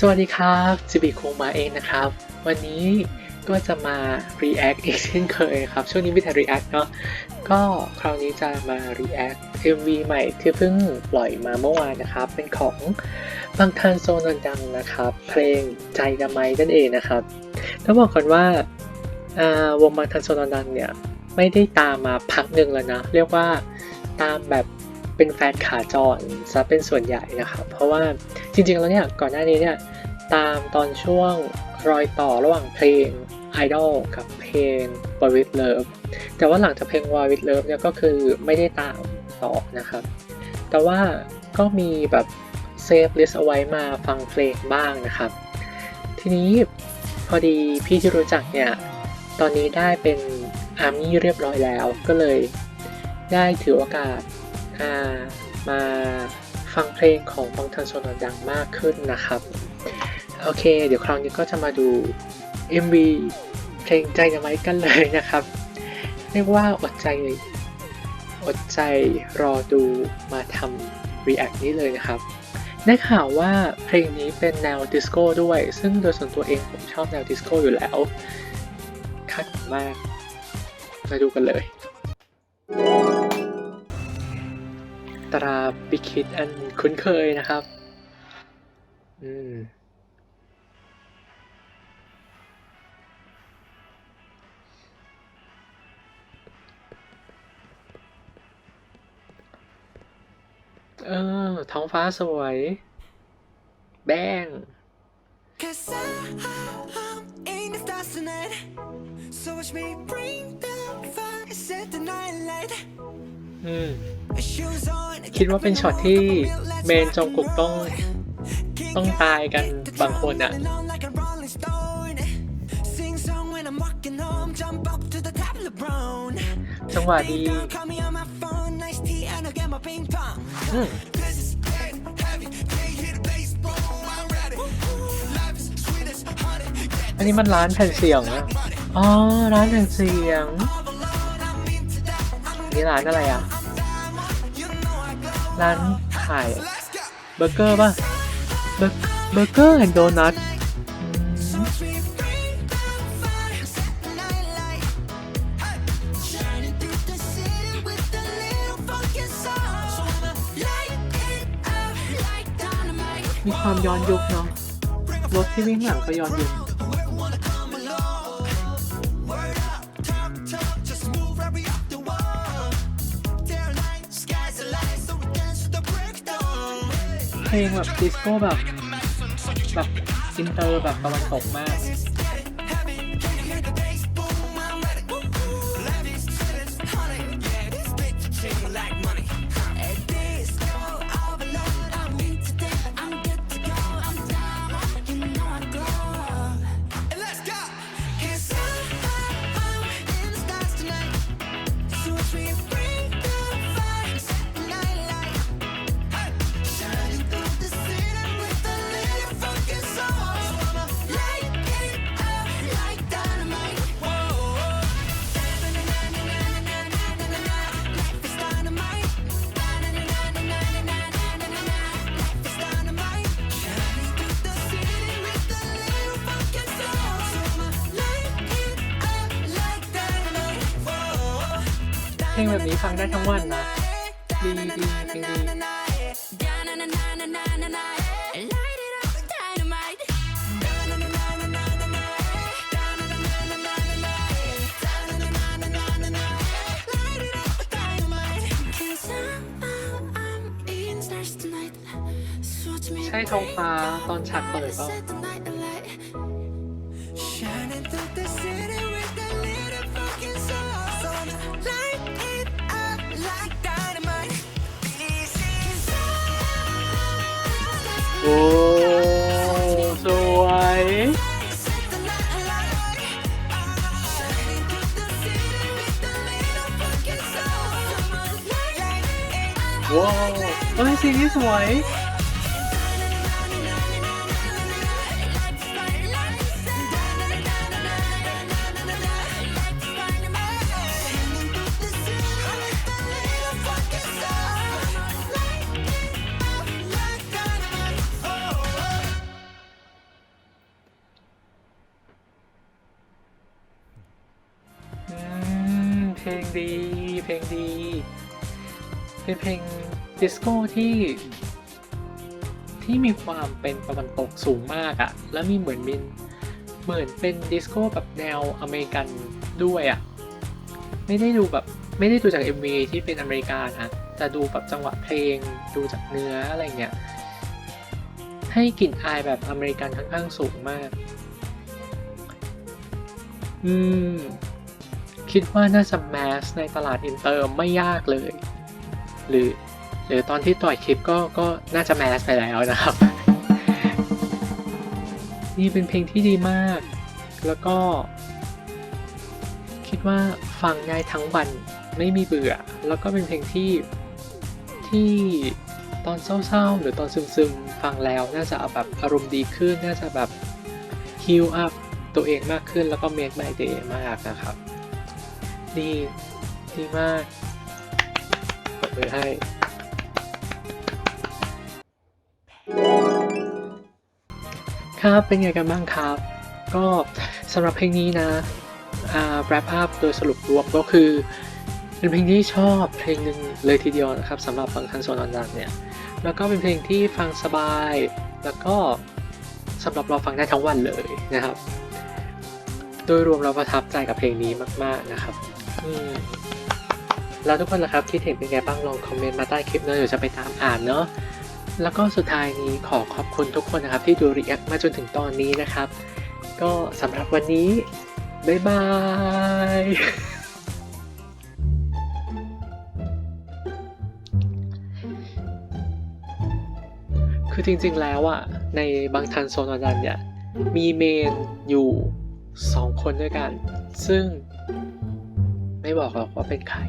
สวัสดีครับจิบิคงมาเองนะครับ วันนี้ก็จะมา react อีกเช่นเคยครับ ช่วงนี้มีแต่ react เนาะก็คราวนี้จะมา react MV ใหม่ที่เพิ่งปล่อยมาเมื่อวานนะครับ เป็นของบางทันโซนดังนะครับ เพลงใจดำไมนั่นเองนะครับต้องบอกก่อนว่าวงบางทันโซนดังเนี่ย ไม่ได้ตามมาพักหนึ่งแล้วนะ เรียกว่าตามแบบ เป็นแฟนขาจรซะเป็นส่วนใหญ่นะครับ เพราะว่าจริงๆแล้วเนี่ยก่อนหน้านี้เนี่ยตามตอนช่วงรอยต่อระหว่างเพลง Idol กับเพลง w a r with Love แต่ว่าหลังจากเพลง w a r with Love เนี่ยก็คือไม่ได้ตามต่อนะครับ แต่ว่าก็มีแบบเซฟลิสเอาไว้มาฟังเพลงบ้างนะครับ ทีนี้พอดีพี่ที่รู้จักเนี่ย ตอนนี้ได้เป็นอาร์มี่เรียบร้อยแล้ว ก็เลยได้ถือโอกาส อ่ามาฟังเพลงของบางทันโซนดังมากขึ้นนะครับ โอเค เดี๋ยวคราวนี้ก็จะมาดู MV เพลงใจจะไว้กันเลยนะครับ เรียกว่าอดใจอดใจรอดูมาทำ react นี้เลยนะครับ ได้ข่าวว่าเพลงนี้เป็นแนวดิสโก้ด้วย ซึ่งโดยส่วนตัวเองผมชอบแนวดิสโก้อยู่แล้วคาดมาก มาดูกันเลย ตราบิคิดอันคุ้นเคยนะครับ อืมเออ ท้องฟ้าสวย แบง Cause I'm in the stars tonight So watch me bring the fire set the night light คิดว่าเป็นช็อตที่เมนจงกุกต้องต้องตายกันบางคนอะจังหวะดีอันนี้มันร้านแผ่นเสียงนะอ๋อ ร้านแผ่นเสียง นี่ร้านอะไรอะ ร้านขายเบอร์เกอร์ป่ะเบอร์เบอร์เกอร์แอนด์โดนัทอืมมีความย้อนยุคเนาะรถที่วิ่งหลังก็ย้อนยุค เพลงแบบดิสโก้แบบแบบอินเตอร์แบบตะวันตกมาก เพลงแบบนี้ฟังได้ทั้งวันนะ ดีดีเพลงดีใช่ท้องฟ้าตอนฉากเปิดเโอ้สวยว้าวเอ้ยสีนี้สวย ลงดี เพลงดี เป็นเพลงดิสโก้ที่ ที่มีความเป็นตะวันตกสูงมากอะแล้วมีเหมือนมินเหมือนเป็นดิสโก้แบบแนวอเมริกันด้วยอะไม่ได้ดูแบบไม่ได้ดูจาก MV ที่เป็นอเมริกานะแต่ดูแบบจังหวะเพลงดูจากเนื้ออะไรเงี้ยให้กลิ่นอายแบบอเมริกันค่อนข้างสูงมาก อืม คิดว่าน่าจะแมสในตลาดอินเตอร์ไม่ยากเลย หรือ หรือตอนที่ต่อยคลิปก็ก็น่าจะแมสไปแล้วนะครับ นี่เป็นเพลงที่ดีมาก แล้วก็ คิดว่าฟังง่ายทั้งวันไม่มีเบื่อ แล้วก็เป็นเพลงที่ที่ตอนเศร้าๆ หรือตอนซึมๆ ฟังแล้วน่าจะแบบอารมณ์ดีขึ้น น่าจะแบบฮิลอัพตัวเองมากขึ้นแล้วก็ make my day มากนะครับ ดีดีมากปรบมือให้ ครับเป็นไงกันบ้างครับ ก็สำหรับเพลงนี้นะอ่า wrap up โดยสรุปรวมก็คือ เป็นเพลงที่ชอบเพลงหนึ่งเลยทีเดียวนะครับสำหรับฟังทันโซนอนดันเนี่ย แล้วก็เป็นเพลงที่ฟังสบาย แล้วก็สำหรับเราฟังได้ทั้งวันเลยนะครับ โดยรวมเราประทับใจกับเพลงนี้มาก ๆนะครับ แล้วทุกคนล่ะครับคิดเห็นเป็นไงบ้างลองคอมเมนต์มาใต้คลิปเนอะเดี๋ยวจะไปตามอ่านเนาะแล้วก็สุดท้ายนี้ขอขอบคุณทุกคนนะครับ ที่ดูรีแอคมาจนถึงตอนนี้นะครับ ก็สำหรับวันนี้ บ๊ายบายคือจริงๆแล้วอะในบางทันโซนอดันเนี่ยมีเมนอยู่สองคนด้วยกัน ซึ่ง ไม่บอกหรอกว่าเป็นใคร